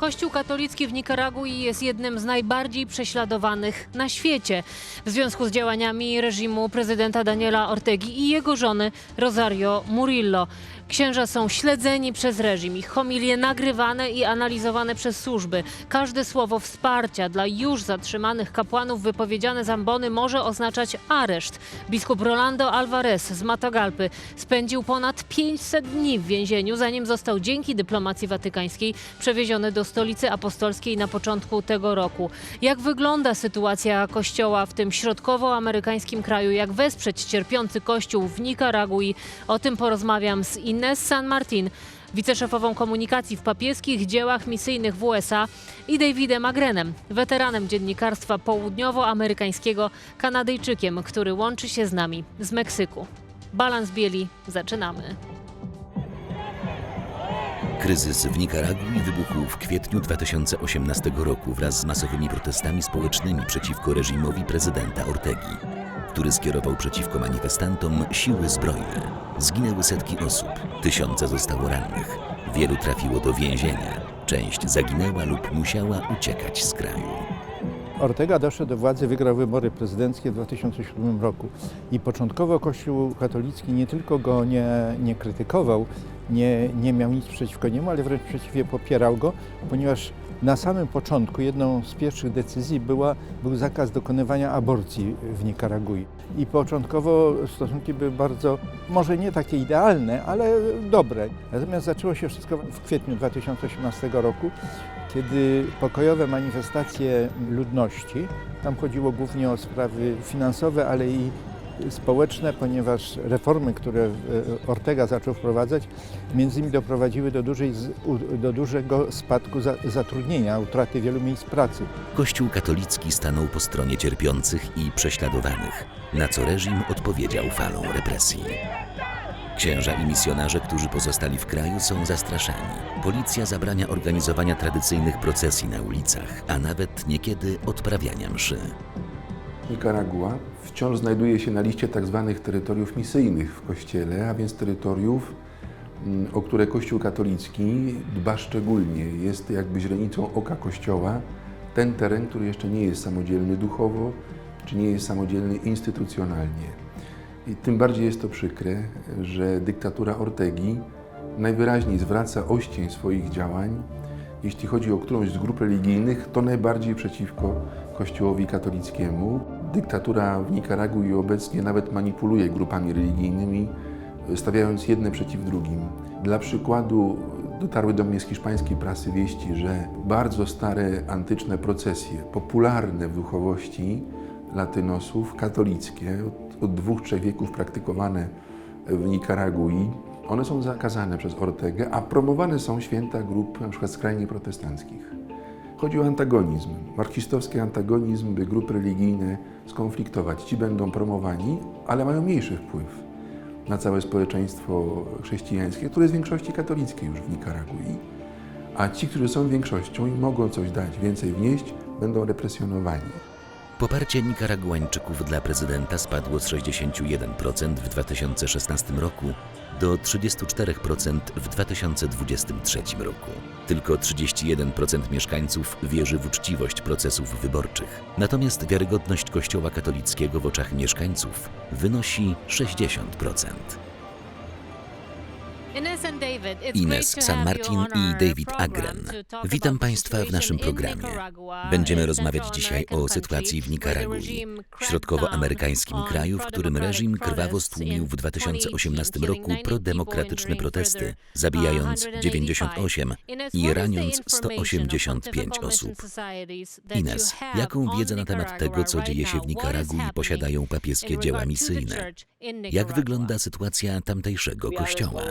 Kościół katolicki w Nikaragui jest jednym z najbardziej prześladowanych na świecie. W związku z działaniami reżimu prezydenta Daniela Ortegi i jego żony Rosario Murillo. Księża są śledzeni przez reżim, ich homilie nagrywane i analizowane przez służby. Każde słowo wsparcia dla już zatrzymanych kapłanów wypowiedziane z ambony może oznaczać areszt. Biskup Rolando Alvarez z Matagalpy spędził ponad 500 dni w więzieniu, zanim został dzięki dyplomacji watykańskiej przewieziony do stolicy apostolskiej na początku tego roku. Jak wygląda sytuacja kościoła w tym środkowoamerykańskim kraju? Jak wesprzeć cierpiący kościół w Nikaragui? O tym porozmawiam z Ines San Martin, wiceszefową komunikacji w papieskich dziełach misyjnych w USA i Davidem Agrenem, weteranem dziennikarstwa południowoamerykańskiego, Kanadyjczykiem, który łączy się z nami z Meksyku. Balans Bieli, zaczynamy. Kryzys w Nikaragui wybuchł w kwietniu 2018 roku wraz z masowymi protestami społecznymi przeciwko reżimowi prezydenta Ortegi, który skierował przeciwko manifestantom siły zbrojne. Zginęły setki osób, tysiące zostało rannych, wielu trafiło do więzienia, część zaginęła lub musiała uciekać z kraju. Ortega doszedł do władzy, wygrał wybory prezydenckie w 2007 roku i początkowo Kościół katolicki nie tylko go nie, nie krytykował, nie, nie miał nic przeciwko niemu, ale wręcz przeciwnie popierał go, ponieważ na samym początku jedną z pierwszych decyzji była, był zakaz dokonywania aborcji w Nikaragui. I początkowo stosunki były bardzo, może nie takie idealne, ale dobre. Natomiast zaczęło się wszystko w kwietniu 2018 roku, kiedy pokojowe manifestacje ludności, tam chodziło głównie o sprawy finansowe, ale i społeczne, ponieważ reformy, które e, Ortega zaczął wprowadzać, między innymi doprowadziły do, dużej, do dużego spadku za, zatrudnienia, utraty wielu miejsc pracy. Kościół katolicki stanął po stronie cierpiących i prześladowanych, na co reżim odpowiedział falą represji. Księża i misjonarze, którzy pozostali w kraju, są zastraszani. Policja zabrania organizowania tradycyjnych procesji na ulicach, a nawet niekiedy odprawiania mszy. Nikaragua wciąż znajduje się na liście tzw. terytoriów misyjnych w Kościele, a więc terytoriów, mm, o które Kościół katolicki dba szczególnie. Jest jakby źrenicą oka Kościoła ten teren, który jeszcze nie jest samodzielny duchowo, czy nie jest samodzielny instytucjonalnie. I tym bardziej jest to przykre, że dyktatura Ortegi najwyraźniej zwraca oścień swoich działań, jeśli chodzi o którąś z grup religijnych, to najbardziej przeciwko Kościołowi katolickiemu. Dyktatura w Nikaragui obecnie nawet manipuluje grupami religijnymi, stawiając jedne przeciw drugim. Dla przykładu dotarły do mnie z hiszpańskiej prasy wieści, że bardzo stare antyczne procesje, popularne w duchowości latynosów, katolickie, od, od dwóch, trzech wieków praktykowane w Nikaragui, one są zakazane przez Ortegę, a promowane są święta grup np. skrajnie protestanckich. Chodzi o antagonizm, marksistowski antagonizm, by grupy religijne skonfliktować. Ci będą promowani, ale mają mniejszy wpływ na całe społeczeństwo chrześcijańskie, które jest w większości katolickiej już w Nikaragui. A ci, którzy są większością i mogą coś dać, więcej wnieść, będą represjonowani. Poparcie Nikaraguańczyków dla prezydenta spadło z 61% w 2016 roku do 34% w 2023 roku. Tylko 31% mieszkańców wierzy w uczciwość procesów wyborczych. Natomiast wiarygodność Kościoła katolickiego w oczach mieszkańców wynosi 60%. Ines San Martin i David Agren. Witam Państwa w naszym programie. Będziemy rozmawiać dzisiaj o sytuacji w Nikaragui, środkowoamerykańskim kraju, w którym reżim krwawo stłumił w 2018 roku prodemokratyczne protesty, zabijając 98 i raniąc 185 osób. Ines, jaką wiedzę na temat tego, co dzieje się w Nikaragui, posiadają papieskie dzieła misyjne? Jak wygląda sytuacja tamtejszego kościoła?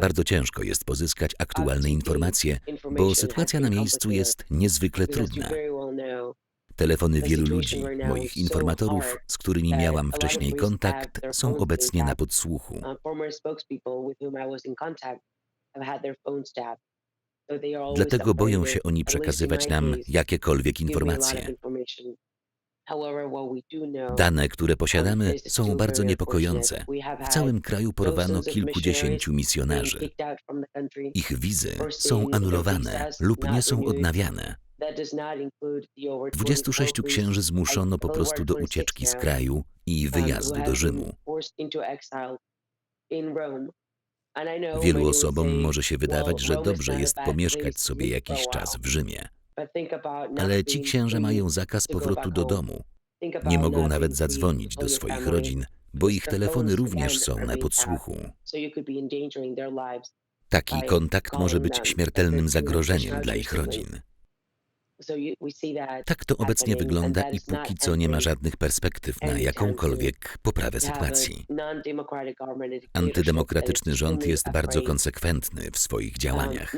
Bardzo ciężko jest pozyskać aktualne informacje, bo sytuacja na miejscu jest niezwykle trudna. Telefony wielu ludzi, moich informatorów, z którymi miałam wcześniej kontakt, są obecnie na podsłuchu. Dlatego boją się oni przekazywać nam jakiekolwiek informacje. Dane, które posiadamy, są bardzo niepokojące. W całym kraju porwano kilkudziesięciu misjonarzy. Ich wizy są anulowane lub nie są odnawiane. 26 księży zmuszono po prostu do ucieczki z kraju i wyjazdu do Rzymu. Wielu osobom może się wydawać, że dobrze jest pomieszkać sobie jakiś czas w Rzymie, ale ci księża mają zakaz powrotu do domu. Nie mogą nawet zadzwonić do swoich rodzin, bo ich telefony również są na podsłuchu. Taki kontakt może być śmiertelnym zagrożeniem dla ich rodzin. Tak to obecnie wygląda i póki co nie ma żadnych perspektyw na jakąkolwiek poprawę sytuacji. Antydemokratyczny rząd jest bardzo konsekwentny w swoich działaniach.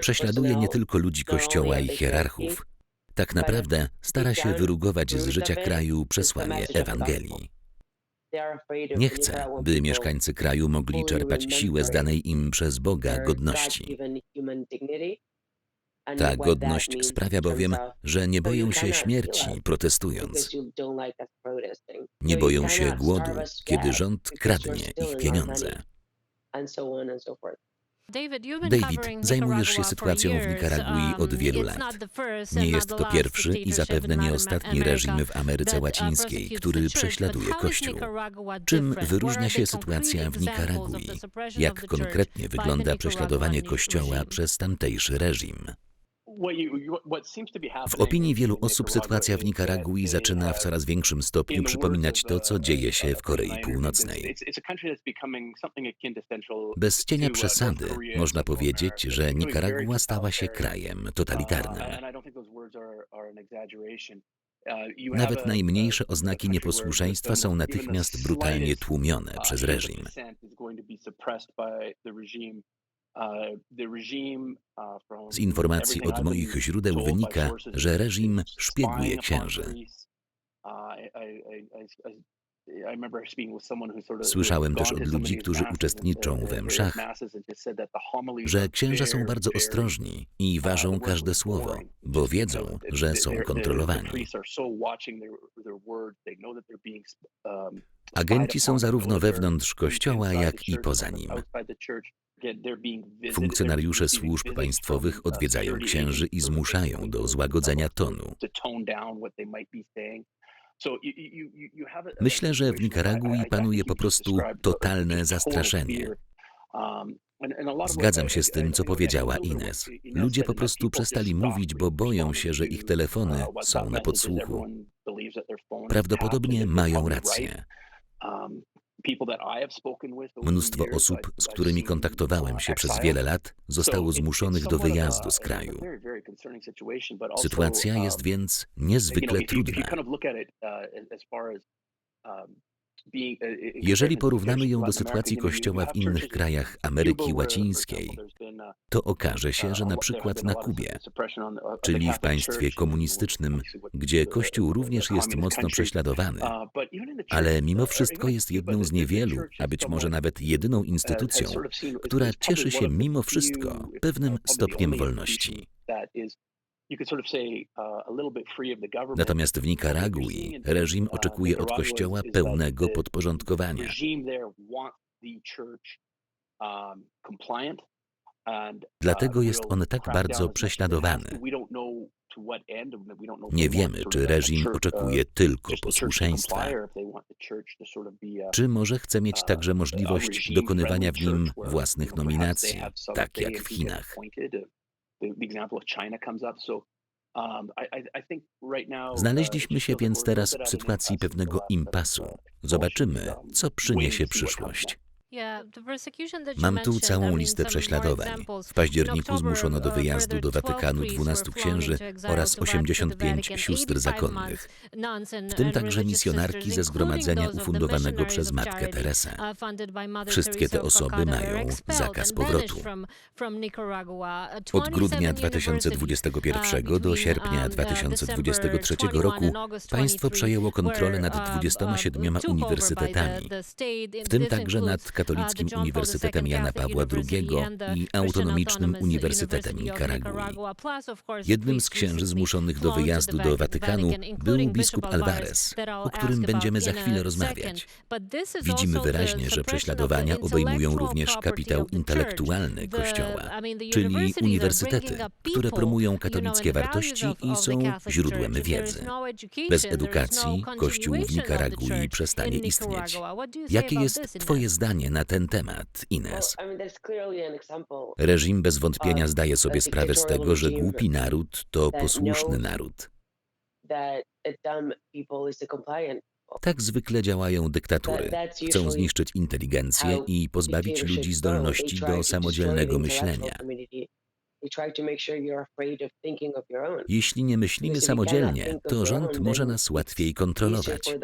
Prześladuje nie tylko ludzi Kościoła i hierarchów. Tak naprawdę stara się wyrugować z życia kraju przesłanie Ewangelii. Nie chce, by mieszkańcy kraju mogli czerpać siłę z danej im przez Boga godności. Ta godność sprawia bowiem, że nie boją się śmierci protestując. Nie boją się głodu, kiedy rząd kradnie ich pieniądze. David, zajmujesz się sytuacją w Nikaragui od wielu lat. Nie jest to pierwszy i zapewne nie ostatni reżim w Ameryce Łacińskiej, który prześladuje Kościół. Czym wyróżnia się sytuacja w Nikaragui? Jak konkretnie wygląda prześladowanie Kościoła przez tamtejszy reżim? W opinii wielu osób sytuacja w Nikaragui zaczyna w coraz większym stopniu przypominać to, co dzieje się w Korei Północnej. Bez cienia przesady można powiedzieć, że Nikaragua stała się krajem totalitarnym. Nawet najmniejsze oznaki nieposłuszeństwa są natychmiast brutalnie tłumione przez reżim. Z informacji od moich źródeł wynika, że reżim szpieguje księży. Słyszałem też od ludzi, którzy uczestniczą we mszach, że księża są bardzo ostrożni i ważą każde słowo, bo wiedzą, że są kontrolowani. Agenci są zarówno wewnątrz kościoła, jak i poza nim. Funkcjonariusze służb państwowych odwiedzają księży i zmuszają do złagodzenia tonu. Myślę, że w Nikaragui panuje po prostu totalne zastraszenie. Zgadzam się z tym, co powiedziała Ines. Ludzie po prostu przestali mówić, bo boją się, że ich telefony są na podsłuchu. Prawdopodobnie mają rację. Mnóstwo osób, z którymi kontaktowałem się przez wiele lat, zostało zmuszonych do wyjazdu z kraju. Sytuacja jest więc niezwykle trudna. Jeżeli porównamy ją do sytuacji Kościoła w innych krajach Ameryki Łacińskiej, to okaże się, że na przykład na Kubie, czyli w państwie komunistycznym, gdzie Kościół również jest mocno prześladowany, ale mimo wszystko jest jedną z niewielu, a być może nawet jedyną instytucją, która cieszy się mimo wszystko pewnym stopniem wolności. Natomiast w Nikaragui reżim oczekuje od Kościoła pełnego podporządkowania. Dlatego jest on tak bardzo prześladowany. Nie wiemy, czy reżim oczekuje tylko posłuszeństwa, czy może chce mieć także możliwość dokonywania w nim własnych nominacji, tak jak w Chinach. Znaleźliśmy się więc teraz w sytuacji pewnego impasu. Zobaczymy, co przyniesie przyszłość. Mam tu całą listę prześladowań. W październiku zmuszono do wyjazdu do Watykanu 12 księży oraz 85 sióstr zakonnych, w tym także misjonarki ze zgromadzenia ufundowanego przez Matkę Teresę. Wszystkie te osoby mają zakaz powrotu. Od grudnia 2021 do sierpnia 2023 roku państwo przejęło kontrolę nad 27 uniwersytetami, w tym także nad Katolickim Uniwersytetem Jana Pawła II i Autonomicznym Uniwersytetem Nikaragui. Jednym z księży zmuszonych do wyjazdu do Watykanu był biskup Alvarez, o którym będziemy za chwilę rozmawiać. Widzimy wyraźnie, że prześladowania obejmują również kapitał intelektualny Kościoła, czyli uniwersytety, które promują katolickie wartości i są źródłem wiedzy. Bez edukacji Kościół w Nikaragui przestanie istnieć. Jakie jest Twoje zdanie na ten temat, Ines? Reżim bez wątpienia zdaje sobie sprawę z tego, że głupi naród to posłuszny naród. Tak zwykle działają dyktatury. Chcą zniszczyć inteligencję i pozbawić ludzi zdolności do samodzielnego myślenia. Jeśli nie myślimy samodzielnie, to rząd może nas łatwiej kontrolować.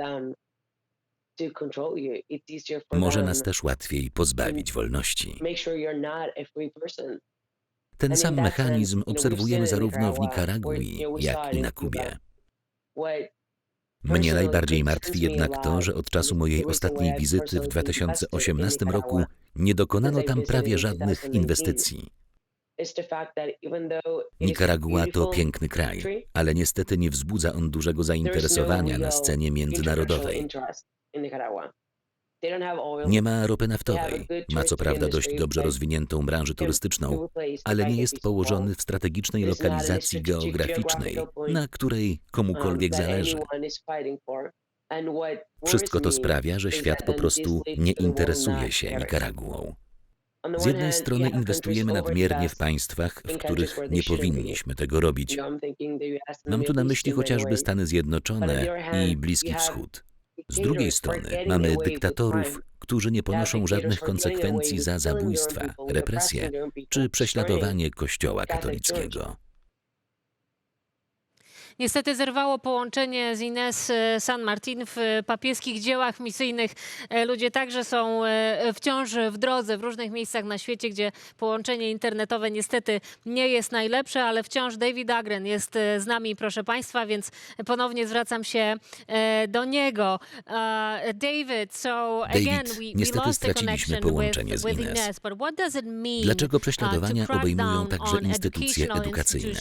Może nas też łatwiej pozbawić wolności. Ten sam mechanizm obserwujemy zarówno w Nikaragui, jak i na Kubie. Mnie najbardziej martwi jednak to, że od czasu mojej ostatniej wizyty w 2018 roku nie dokonano tam prawie żadnych inwestycji. Nikaragua to piękny kraj, ale niestety nie wzbudza on dużego zainteresowania na scenie międzynarodowej. Nie ma ropy naftowej. Ma co prawda dość dobrze rozwiniętą branżę turystyczną, ale nie jest położony w strategicznej lokalizacji geograficznej, na której komukolwiek zależy. Wszystko to sprawia, że świat po prostu nie interesuje się Nikaraguą. Z jednej strony inwestujemy nadmiernie w państwach, w których nie powinniśmy tego robić. Mam tu na myśli chociażby Stany Zjednoczone i Bliski Wschód. Z drugiej strony mamy dyktatorów, którzy nie ponoszą żadnych konsekwencji za zabójstwa, represje czy prześladowanie Kościoła katolickiego. Niestety zerwało połączenie z Ines e, San Martin w e, papieskich dziełach misyjnych. E, Ludzie także są wciąż w drodze w różnych miejscach na świecie, gdzie połączenie internetowe niestety nie jest najlepsze, ale wciąż David Agren jest z nami, proszę Państwa, więc ponownie zwracam się do niego. Uh, David, so again, we, we niestety lost straciliśmy połączenie with, z Ines. Ines, but what does it mean, Dlaczego uh, prześladowania obejmują także instytucje edukacyjne?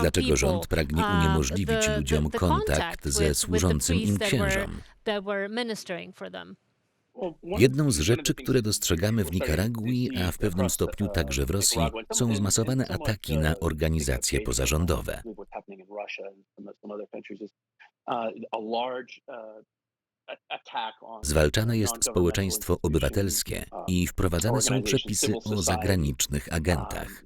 Dlaczego rząd pragnie uh, uniemożliwić ludziom kontakt ze służącym im księżom? Jedną z rzeczy, które dostrzegamy w Nikaragui, a w pewnym stopniu także w Rosji, są zmasowane ataki na organizacje pozarządowe. Zwalczane jest społeczeństwo obywatelskie i wprowadzane są przepisy o zagranicznych agentach.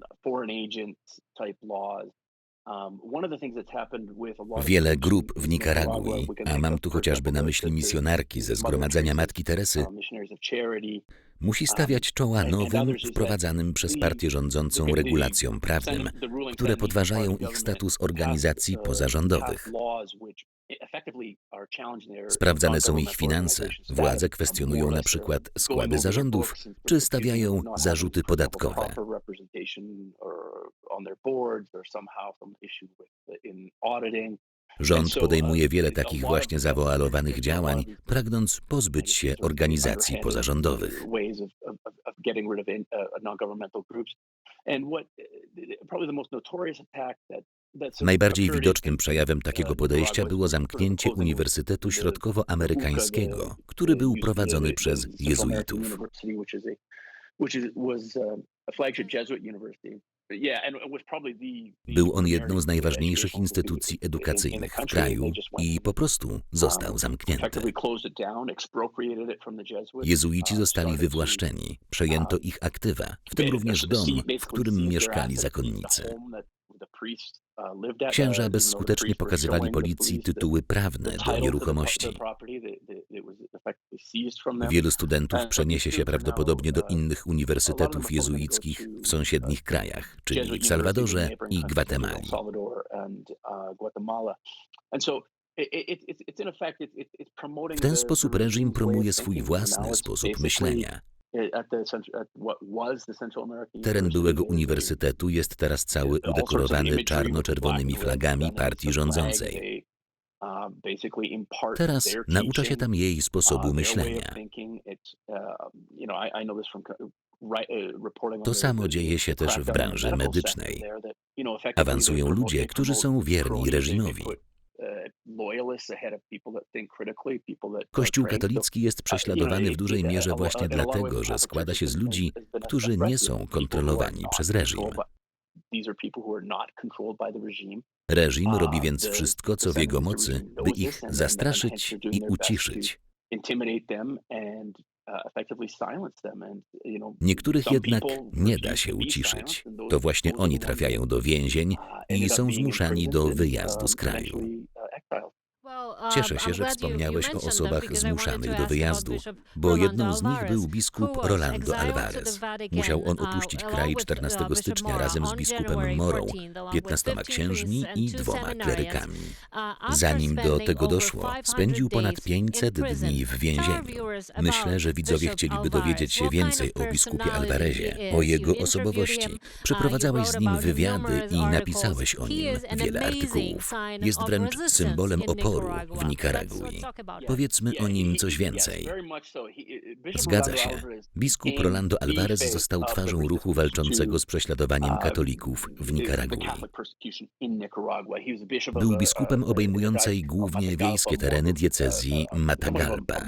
Wiele grup w Nikaragui, a mam tu chociażby na myśli misjonarki ze Zgromadzenia Matki Teresy, musi stawiać czoła nowym, wprowadzanym przez partię rządzącą regulacjom prawnym, które podważają ich status organizacji pozarządowych. Sprawdzane są ich finanse. Władze kwestionują na przykład składy zarządów, czy stawiają zarzuty podatkowe. Rząd podejmuje wiele takich właśnie zawoalowanych działań, pragnąc pozbyć się organizacji pozarządowych. Najbardziej widocznym przejawem takiego podejścia było zamknięcie Uniwersytetu Środkowoamerykańskiego, który był prowadzony przez jezuitów. Był on jedną z najważniejszych instytucji edukacyjnych w kraju i po prostu został zamknięty. Jezuici zostali wywłaszczeni, przejęto ich aktywa, w tym również dom, w którym mieszkali zakonnicy. Księża bezskutecznie pokazywali policji tytuły prawne do nieruchomości. Wielu studentów przeniesie się prawdopodobnie do innych uniwersytetów jezuickich w sąsiednich krajach, czyli w Salwadorze i Gwatemali. W ten sposób reżim promuje swój własny sposób myślenia. Teren byłego uniwersytetu jest teraz cały udekorowany czarno-czerwonymi flagami partii rządzącej. Teraz naucza się tam jej sposobu uh, myślenia. To samo dzieje się też w branży medycznej. Awansują ludzie, którzy są wierni reżimowi. Kościół katolicki jest prześladowany w dużej mierze właśnie dlatego, że składa się z ludzi, którzy nie są kontrolowani przez reżim. Reżim robi więc wszystko, co w jego mocy, by ich zastraszyć i uciszyć. Niektórych jednak nie da się uciszyć. To właśnie oni trafiają do więzień i są zmuszani do wyjazdu z kraju. Cieszę się, że wspomniałeś o osobach zmuszanych do wyjazdu, bo jedną z nich był biskup Rolando Alvarez. Musiał on opuścić kraj 14 stycznia razem z biskupem Morą, 15 księżmi i dwoma klerykami. Zanim do tego doszło, spędził ponad 500 dni w więzieniu. Myślę, że widzowie chcieliby dowiedzieć się więcej o biskupie Alvarezie, o jego osobowości. Przeprowadzałeś z nim wywiady i napisałeś o nim wiele artykułów. Jest wręcz symbolem oporu w Nikaragui. Powiedzmy o nim coś więcej. Zgadza się. Biskup Rolando Alvarez został twarzą ruchu walczącego z prześladowaniem katolików w Nikaragui. Był biskupem obejmującej głównie wiejskie tereny diecezji Matagalpa.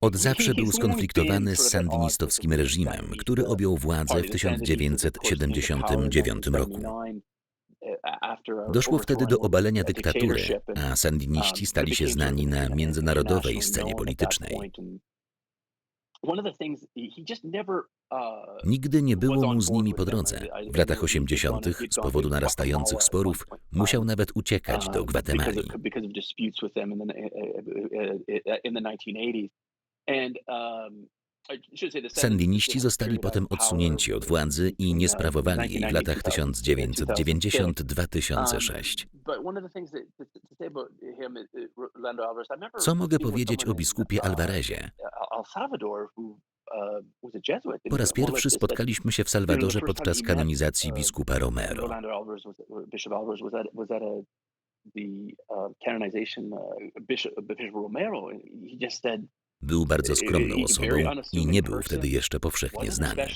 Od zawsze był skonfliktowany z sandynistowskim reżimem, który objął władzę w 1979 roku. Doszło wtedy do obalenia dyktatury, a sandyniści stali się znani na międzynarodowej scenie politycznej. Nigdy nie było mu z nimi po drodze. W latach 80. z powodu narastających sporów musiał nawet uciekać do Gwatemali. Sandyniści zostali potem odsunięci od władzy i nie sprawowali jej w latach 1990-2006. Co mogę powiedzieć o biskupie Alvarezie? Po raz pierwszy spotkaliśmy się w Salwadorze podczas kanonizacji biskupa Romero. Był bardzo skromną osobą i nie był wtedy jeszcze powszechnie znany.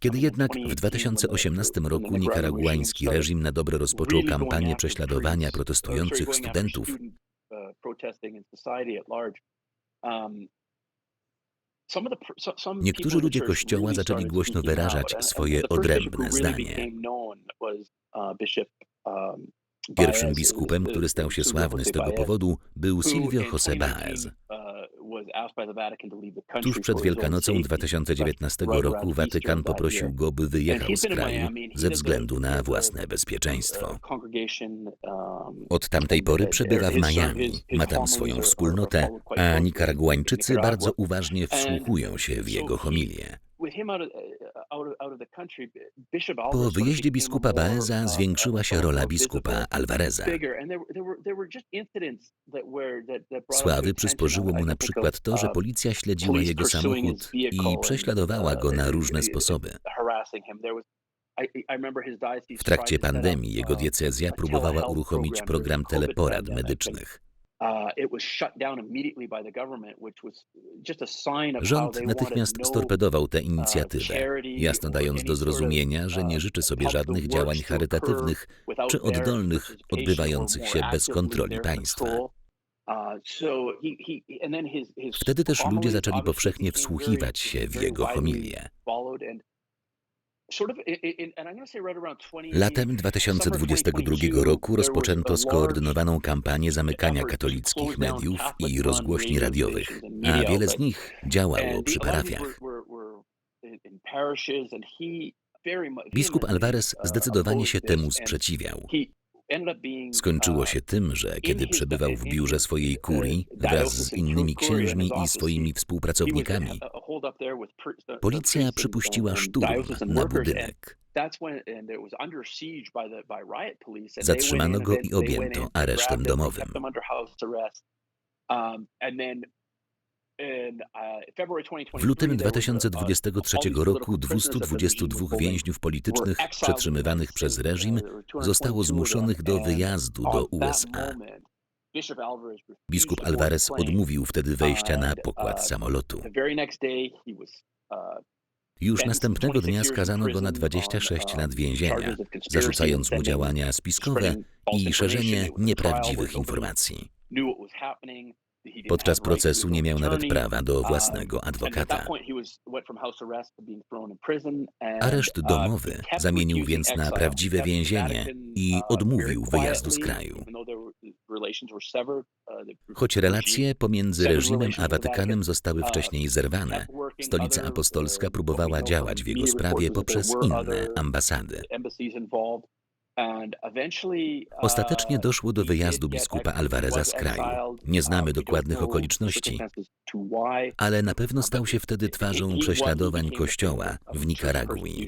Kiedy jednak w 2018 roku nikaraguański reżim na dobre rozpoczął kampanię prześladowania protestujących studentów, Niektórzy ludzie Kościoła zaczęli głośno wyrażać swoje odrębne zdanie. Pierwszym biskupem, który stał się sławny z tego powodu, był Silvio José Baez. Tuż przed Wielkanocą 2019 roku Watykan poprosił go, by wyjechał z kraju ze względu na własne bezpieczeństwo. Od tamtej pory przebywa w Miami, ma tam swoją wspólnotę, a nikaraguańczycy bardzo uważnie wsłuchują się w jego homilię. Po wyjeździe biskupa Baeza zwiększyła się rola biskupa Alvareza. Sławy przysporzyło mu na przykład to, że policja śledziła jego samochód i prześladowała go na różne sposoby. W trakcie pandemii jego diecezja próbowała uruchomić program teleporad medycznych. Rząd natychmiast storpedował tę inicjatywę, jasno dając do zrozumienia, że nie życzy sobie żadnych działań charytatywnych czy oddolnych odbywających się bez kontroli państwa. Wtedy też ludzie zaczęli powszechnie wsłuchiwać się w jego homilię. Latem 2022 roku rozpoczęto skoordynowaną kampanię zamykania katolickich mediów i rozgłośni radiowych, a wiele z nich działało przy parafiach. Biskup Alvarez zdecydowanie się temu sprzeciwiał. Skończyło się tym, że kiedy przebywał w biurze swojej kurii wraz z innymi księżmi i swoimi współpracownikami, policja przypuściła szturm na budynek. Zatrzymano go i objęto aresztem domowym. W lutym 2023 roku 222 więźniów politycznych przetrzymywanych przez reżim zostało zmuszonych do wyjazdu do USA. Biskup Alvarez odmówił wtedy wejścia na pokład samolotu. Już następnego dnia skazano go na 26 lat więzienia, zarzucając mu działania spiskowe i szerzenie nieprawdziwych informacji. Podczas procesu nie miał nawet prawa do własnego adwokata. Areszt domowy zamienił więc na prawdziwe więzienie i odmówił wyjazdu z kraju. Choć relacje pomiędzy reżimem a Watykanem zostały wcześniej zerwane, Stolica Apostolska próbowała działać w jego sprawie poprzez inne ambasady. Ostatecznie doszło do wyjazdu biskupa Alvareza z kraju. Nie znamy dokładnych okoliczności, ale na pewno stał się wtedy twarzą prześladowań Kościoła w Nikaragui.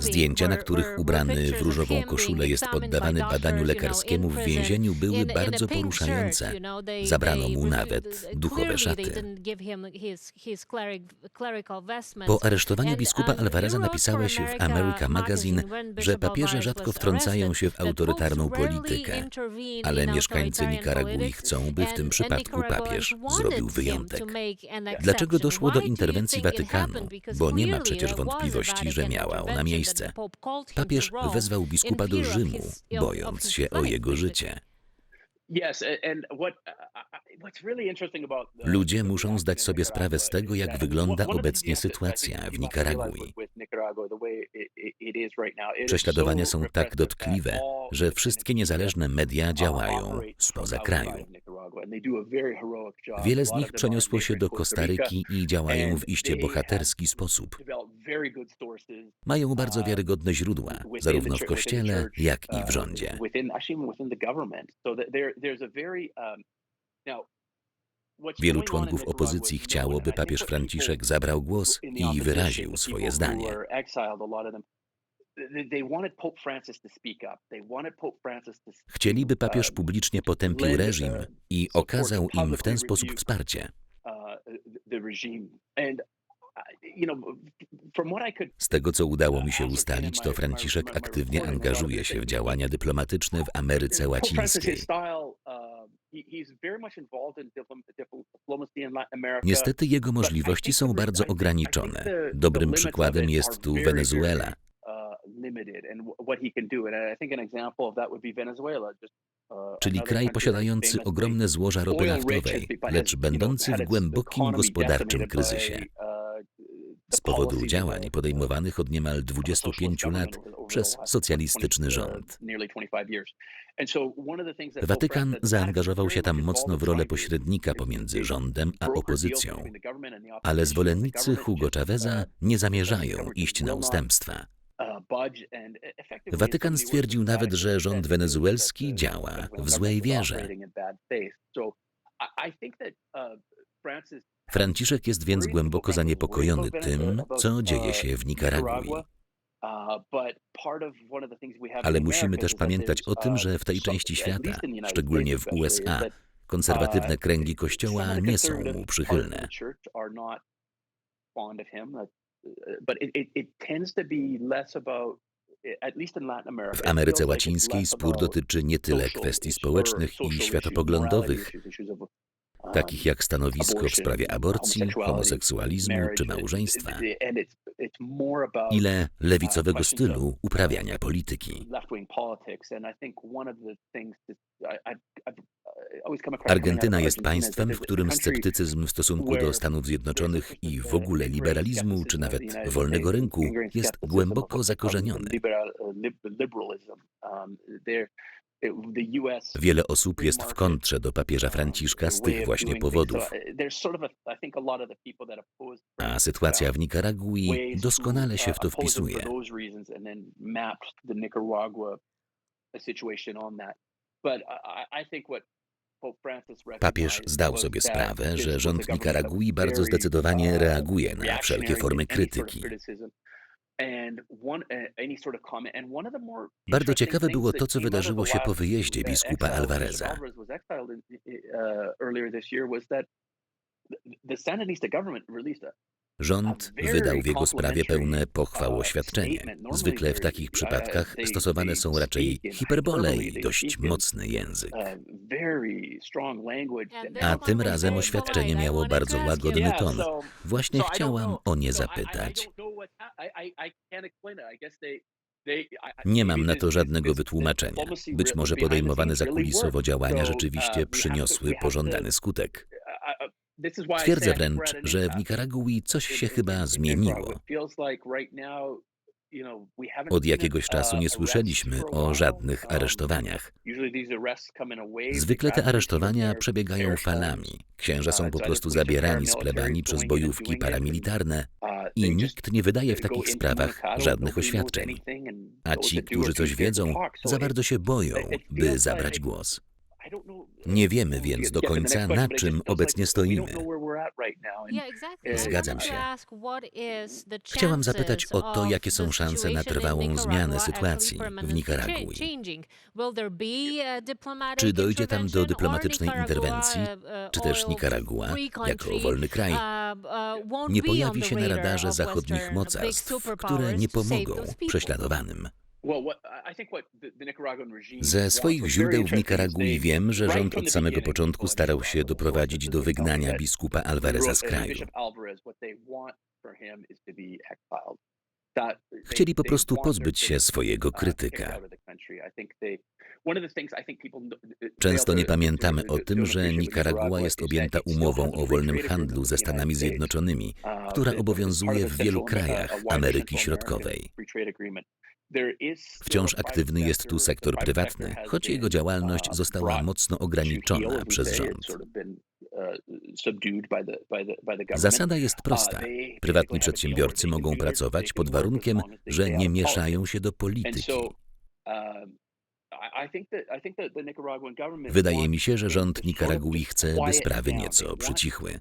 Zdjęcia, na których ubrany w różową koszulę jest poddawany badaniu lekarskiemu w więzieniu, były bardzo poruszające. Zabrano mu nawet duchowe szaty. Po aresztowaniu biskupa Alvareza napisałeś w America Magazine, że papieże rzadko wtrącają się w autorytarną politykę, ale mieszkańcy Nikaragui chcą, by w tym przypadku papież zrobił wyjątek. Dlaczego doszło do interwencji Watykanu? Bo nie ma przecież wątpliwości, że miała ona miejsce. Papież wezwał biskupa do Rzymu, bojąc się o jego życie. Ludzie muszą zdać sobie sprawę z tego, jak wygląda obecnie sytuacja w Nikaragui. Prześladowania są tak dotkliwe, że wszystkie niezależne media działają spoza kraju. Wiele z nich przeniosło się do Kostaryki i działają w iście bohaterski sposób. Mają bardzo wiarygodne źródła, zarówno w kościele, jak i w rządzie. Wielu członków opozycji chciało, by papież Franciszek zabrał głos i wyraził swoje zdanie. Chcieli, by papież publicznie potępił reżim i okazał im w ten sposób wsparcie. Z tego, co udało mi się ustalić, to Franciszek aktywnie angażuje się w działania dyplomatyczne w Ameryce Łacińskiej. Niestety jego możliwości są bardzo ograniczone. Dobrym przykładem jest tu Wenezuela. Czyli kraj posiadający ogromne złoża ropy naftowej, lecz będący w głębokim gospodarczym kryzysie. Z powodu działań podejmowanych od niemal 25 lat przez socjalistyczny rząd. Watykan zaangażował się tam mocno w rolę pośrednika pomiędzy rządem a opozycją, ale zwolennicy Hugo Chaveza nie zamierzają iść na ustępstwa. Watykan stwierdził nawet, że rząd wenezuelski działa w złej wierze. Franciszek jest więc głęboko zaniepokojony tym, co dzieje się w Nikaragui. Ale musimy też pamiętać o tym, że w tej części świata, szczególnie w USA, konserwatywne kręgi Kościoła nie są mu przychylne. W Ameryce Łacińskiej spór dotyczy nie tyle kwestii społecznych i światopoglądowych, takich jak stanowisko w sprawie aborcji, homoseksualizmu czy małżeństwa, ile lewicowego stylu uprawiania polityki. Argentyna jest państwem, w którym sceptycyzm w stosunku do Stanów Zjednoczonych i w ogóle liberalizmu czy nawet wolnego rynku jest głęboko zakorzeniony. Wiele osób jest w kontrze do papieża Franciszka z tych właśnie powodów. A sytuacja w Nikaragui doskonale się w to wpisuje. Papież zdał sobie sprawę, że rząd Nikaragui bardzo zdecydowanie reaguje na wszelkie formy krytyki. Bardzo ciekawe było to, co wydarzyło się po wyjeździe biskupa Alvareza. Rząd wydał w jego sprawie pełne pochwał oświadczenie. Zwykle w takich przypadkach stosowane są raczej hiperbole i dość mocny język. A tym razem oświadczenie miało bardzo łagodny ton. Właśnie chciałam o nie zapytać. Nie mam na to żadnego wytłumaczenia. Być może podejmowane zakulisowo działania rzeczywiście przyniosły pożądany skutek. Twierdzę wręcz, że w Nikaragui coś się chyba zmieniło. Od jakiegoś czasu nie słyszeliśmy o żadnych aresztowaniach. Zwykle te aresztowania przebiegają falami. Księża są po prostu zabierani z plebanii przez bojówki paramilitarne i nikt nie wydaje w takich sprawach żadnych oświadczeń. A ci, którzy coś wiedzą, za bardzo się boją, by zabrać głos. Nie wiemy więc do końca, na czym obecnie stoimy. Zgadzam się. Chciałam zapytać o to, jakie są szanse na trwałą zmianę sytuacji w Nikaragui. Czy dojdzie tam do dyplomatycznej interwencji, czy też Nikaragua, jako wolny kraj, nie pojawi się na radarze zachodnich mocarstw, które nie pomogą prześladowanym? Ze swoich źródeł w Nikaragui wiem, że rząd od samego początku starał się doprowadzić do wygnania biskupa Alvareza z kraju. Chcieli po prostu pozbyć się swojego krytyka. Często nie pamiętamy o tym, że Nikaragua jest objęta umową o wolnym handlu ze Stanami Zjednoczonymi, która obowiązuje w wielu krajach Ameryki Środkowej. Wciąż aktywny jest tu sektor prywatny, choć jego działalność została mocno ograniczona przez rząd. Zasada jest prosta. Prywatni przedsiębiorcy mogą pracować pod warunkiem, że nie mieszają się do polityki. Wydaje mi się, że rząd Nikaragui chce, by sprawy nieco przycichły.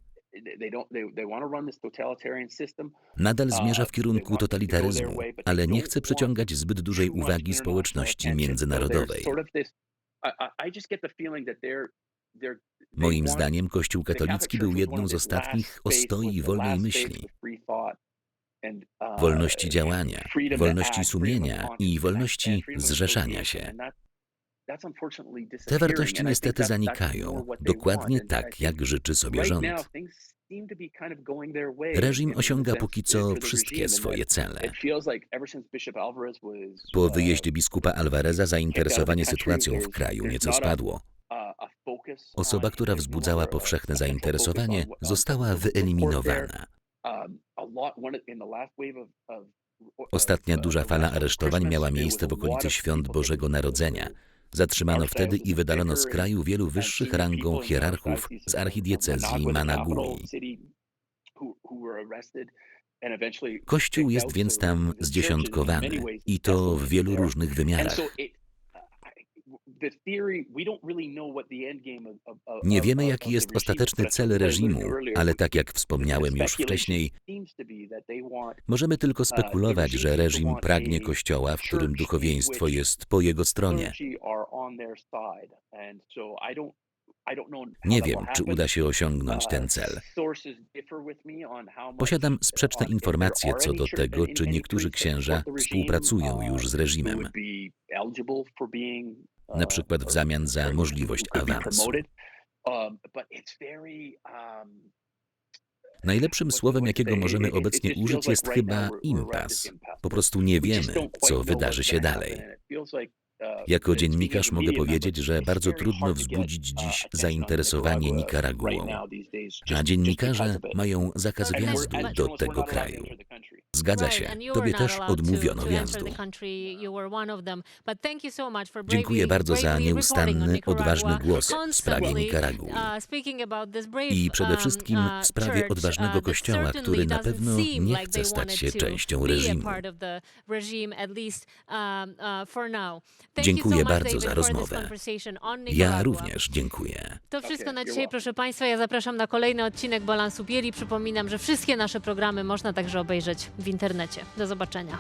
Nadal zmierza w kierunku totalitaryzmu, ale nie chce przyciągać zbyt dużej uwagi społeczności międzynarodowej. Moim zdaniem Kościół katolicki był jedną z ostatnich ostoi wolnej myśli, wolności działania, wolności sumienia i wolności zrzeszania się. Te wartości niestety zanikają, dokładnie tak, jak życzy sobie rząd. Reżim osiąga póki co wszystkie swoje cele. Po wyjeździe biskupa Alvareza zainteresowanie sytuacją w kraju nieco spadło. Osoba, która wzbudzała powszechne zainteresowanie, została wyeliminowana. Ostatnia duża fala aresztowań miała miejsce w okolicy świąt Bożego Narodzenia. Zatrzymano wtedy i wydalono z kraju wielu wyższych rangą hierarchów z archidiecezji Managui. Kościół jest więc tam zdziesiątkowany i to w wielu różnych wymiarach. Nie wiemy, jaki jest ostateczny cel reżimu, ale tak jak wspomniałem już wcześniej, możemy tylko spekulować, że reżim pragnie kościoła, w którym duchowieństwo jest po jego stronie. Nie wiem, czy uda się osiągnąć ten cel. Posiadam sprzeczne informacje co do tego, czy niektórzy księża współpracują już z reżimem, na przykład w zamian za możliwość awansu. Najlepszym słowem, jakiego możemy obecnie użyć, jest chyba impas. Po prostu nie wiemy, co wydarzy się dalej. Jako dziennikarz mogę powiedzieć, że bardzo trudno wzbudzić dziś zainteresowanie Nikaraguą, a dziennikarze mają zakaz wjazdu do tego kraju. Zgadza się, tobie też odmówiono wjazdu. Dziękuję bardzo za nieustanny, odważny głos w sprawie Nikaragui. I przede wszystkim w sprawie odważnego kościoła, który na pewno nie chce stać się częścią reżimu. Dziękuję bardzo za rozmowę. Ja również dziękuję. To wszystko na dzisiaj, proszę Państwa. Ja zapraszam na kolejny odcinek Balansu Bieli. Przypominam, że wszystkie nasze programy można także obejrzeć w w internecie. Do zobaczenia.